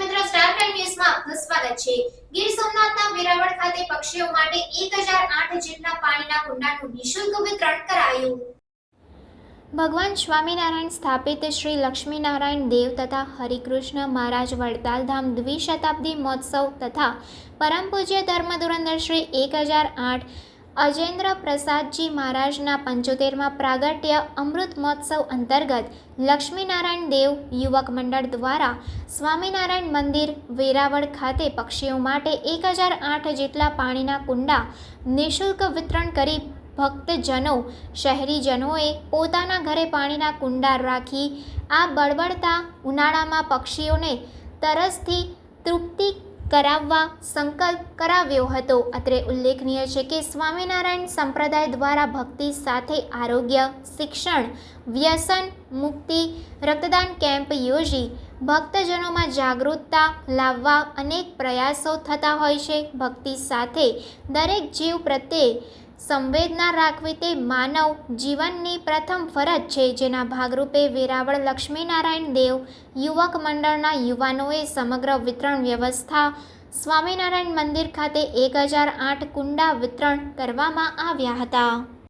મિત્રો star time ન્યૂઝમાં આપનું સ્વાગત છે. ગીર સોમનાથના વેરાવળ ખાતે પક્ષીઓ માટે એક હજાર આઠ જેટલા પાણીના કુંડાનું નિશુલ્ક વિતરણ કરાયું. ભગવાન સ્વામિનારાયણ સ્થાપિત શ્રી લક્ષ્મીનારાયણ દેવ તથા હરિકૃષ્ણ મહારાજ વડતાલ ધામ દ્વિશતાબ્દી મહોત્સવ તથા પરમ પૂજ્ય ધર્મ ધુરંદર શ્રી એક હજાર આઠ અજેન્દ્ર પ્રસાદજી મહારાજના પંચોતેરમાં પ્રાગટ્ય અમૃત મહોત્સવ અંતર્ગત લક્ષ્મીનારાયણ દેવ યુવક મંડળ દ્વારા સ્વામિનારાયણ મંદિર વેરાવળ ખાતે પક્ષીઓ માટે એક હજાર આઠ જેટલા પાણીના કુંડા નિઃશુલ્ક વિતરણ કરી ભક્તજનો, શહેરીજનોએ પોતાના ઘરે પાણીના કુંડા રાખી આ બળબડતા ઉનાળામાં પક્ષીઓને તરસથી તૃપ્તિ કરાવવા સંકલ્પ કરાવ્યો હતો. અત્રે ઉલ્લેખનીય છે કે સ્વામિનારાયણ સંપ્રદાય દ્વારા ભક્તિ સાથે આરોગ્ય, શિક્ષણ, વ્યસન, મુક્તિ, રક્તદાન કેમ્પ યોજી ભક્તજનોમાં જાગૃતતા લાવવા અનેક પ્રયાસો થતા હોય છે. ભક્તિ સાથે દરેક જીવ પ્રત્યે સંવેદના રાખવી તે માનવ જીવનની પ્રથમ ફરજ છે. જેના ભાગરૂપે વેરાવળ લક્ષ્મીનારાયણ દેવ યુવક મંડળના યુવાનોએ સમગ્ર વિતરણ વ્યવસ્થા સ્વામિનારાયણ મંદિર ખાતે એક હજાર આઠ કુંડા વિતરણ કરવામાં આવ્યા હતા.